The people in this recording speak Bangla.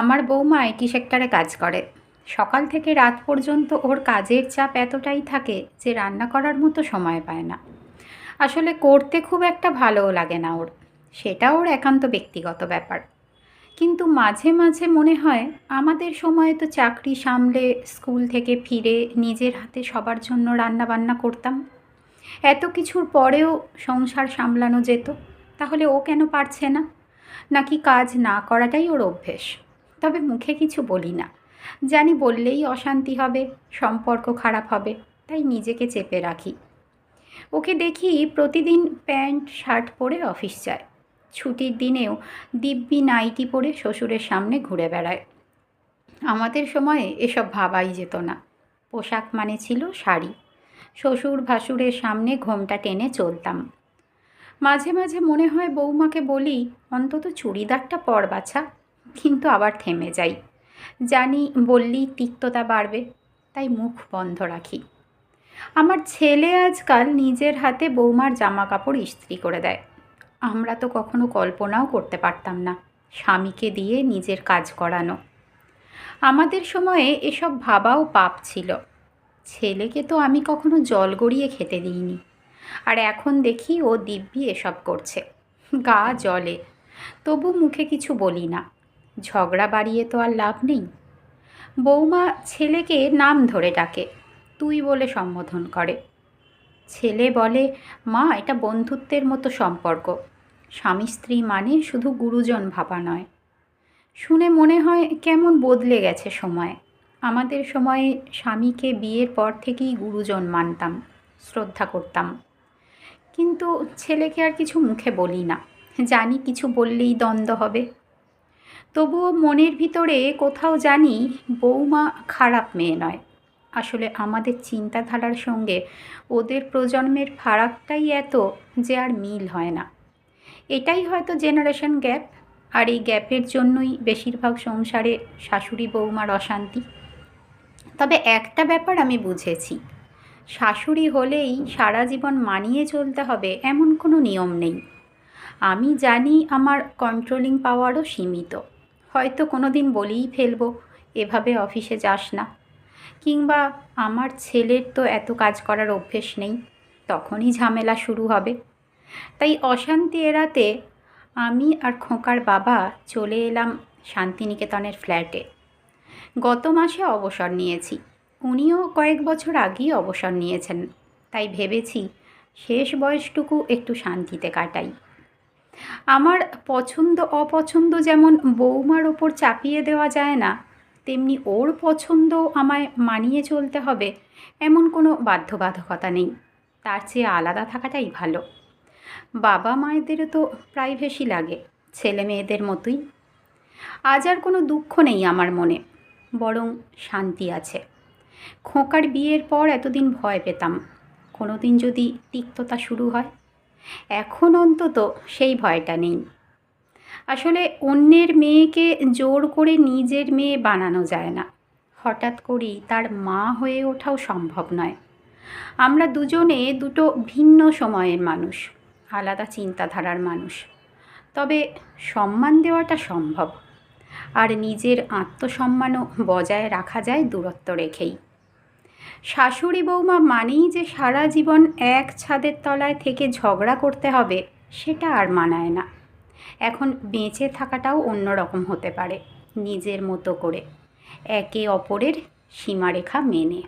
আমার বৌমা আইটি সেক্টরে কাজ করে। সকাল থেকে রাত পর্যন্ত ওর কাজের চাপ এতটাই থাকে যে রান্না করার মতো সময় পায় না। আসলে করতে খুব একটা ভালোও লাগে না ওর। সেটা ওর একান্ত ব্যক্তিগত ব্যাপার। কিন্তু মাঝে মাঝে মনে হয় আমাদের সময়ে তো চাকরি সামলে স্কুল থেকে ফিরে নিজের হাতে সবার জন্য রান্না বান্না করতাম। এত কিছুর পরেও সংসার সামলানো যেত, তাহলে ও কেন পারছে না? নাকি কাজ না করাটাই ওর অভ্যেস? তবে মুখে কিছু বলি না। জানি বললেই অশান্তি হবে, সম্পর্ক খারাপ হবে, তাই নিজেকে চেপে রাখি। ওকে দেখি প্রতিদিন প্যান্ট, শার্ট পরে অফিস যায়। ছুটির দিনেও দিব্যি নাইটি পরে শ্বশুরের সামনে ঘুরে বেড়ায়। আমাদের সময়ে এসব ভাবাই যেত না। পোশাক মানে ছিল শাড়ি। শ্বশুর ভাসুরের সামনে ঘোমটা টেনে চলতাম। মাঝে মাঝে মনে হয় বৌমাকে বলি, অন্তত চুড়িদারটা পর বাছা। কিন্তু আবার থেমে যাই। জানি বললেই তিক্ততা বাড়বে, তাই মুখ বন্ধ রাখি। আমার ছেলে আজকাল নিজের হাতে বৌমার জামা কাপড় ইস্ত্রি করে দেয়। আমরা তো কখনো কল্পনাও করতে পারতাম না, স্বামীকে দিয়ে নিজের কাজ করানো। আমাদের সময়ে এসব ভাবাও পাপ ছিল। ছেলেকে তো আমি কখনো জল গড়িয়ে খেতে দিইনি। আর এখন দেখি ও দিব্যি এসব করছে। গা জলে, তবু মুখে কিছু বলি না। ঝগড়া বাড়িয়ে তো আর লাভ নেই। বৌমা ছেলেকে নাম ধরে ডাকে, তুই বলে সম্বোধন করে। ছেলে বলে, মা, এটা বন্ধুত্বের মতো সম্পর্ক। স্বামী স্ত্রী মানে শুধু গুরুজন ভাবা নয়। শুনে মনে হয় কেমন বদলে গেছে সময়। আমাদের সময়ে স্বামীকে বিয়ের পর থেকেই গুরুজন মানতাম, শ্রদ্ধা করতাম। কিন্তু ছেলেকে আর কিছু মুখে বলি না। জানি কিছু বললেই দ্বন্দ্ব হবে। তবুও মনের ভিতরে কোথাও জানি বৌমা খারাপ মেয়ে নয়। আসলে আমাদের চিন্তাধারার সঙ্গে ওদের প্রজন্মের ফারাকটাই এত যে আর মিল হয় না। এটাই হয়তো জেনারেশন গ্যাপ আর এই গ্যাপের জন্যই বেশিরভাগ সংসারে শাশুড়ি বৌমার অশান্তি। তবে একটা ব্যাপার আমি বুঝেছি, শাশুড়ি হলেই সারা জীবন মানিয়ে চলতে হবে এমন কোনো নিয়ম নেই। আমি জানি আমার কন্ট্রোলিং পাওয়ারও সীমিত। হয়তো কোনো দিন বলেই ফেলব, এভাবে অফিসে যাস না। কিংবা আমার ছেলের তো এত কাজ করার অভ্যেস নেই, তখনই ঝামেলা শুরু হবে। তাই অশান্তি এড়াতে আমি আর খোঁকার বাবা চলে এলাম শান্তিনিকেতনের ফ্ল্যাটে। গত মাসে অবসর নিয়েছি, উনিও কয়েক বছর আগেই অবসর নিয়েছেন, তাই ভেবেছি শেষ বয়সটুকু একটু শান্তিতে কাটাই। আমার পছন্দ অপছন্দ যেমন বৌমার ওপর চাপিয়ে দেওয়া যায় না, তেমনি ওর পছন্দ আমায় মানিয়ে চলতে হবে, এমন কোনো বাধ্যবাধকতা নেই। তার চেয়ে আলাদা থাকাটাই ভালো। বাবা মায়েদেরও তো প্রাইভেসি লাগে, ছেলে মেয়েদের মতোই। আজ আর কোনো দুঃখ নেই আমার মনে, বরং শান্তি আছে। খোকার বিয়ের পর এতদিন ভয় পেতাম কোনো দিন যদি তিক্ততা শুরু হয়। এখন অন্তত সেই ভয়টা নেই। আসলে অন্যের মেয়েকে জোর করে নিজের মেয়ে বানানো যায় না। হঠাৎ করেই তার মা হয়ে ওঠাও সম্ভব নয়। আমরা দুজনে দুটো ভিন্ন সময়ের মানুষ, আলাদা চিন্তাধারার মানুষ। তবে সম্মান দেওয়াটা সম্ভব। আর নিজের আত্মসম্মানও বজায় রাখা যায় দূরত্ব রেখেই। শাশুড়ি বৌমা মানেই যে সারা জীবন এক ছাদের তলায় থেকে ঝগড়া করতে হবে, সেটা আর মানায় না। এখন বেঁচে থাকাটাও অন্যরকম হতে পারে, নিজের মতো করে। একে অপরের সীমারেখা মেনে।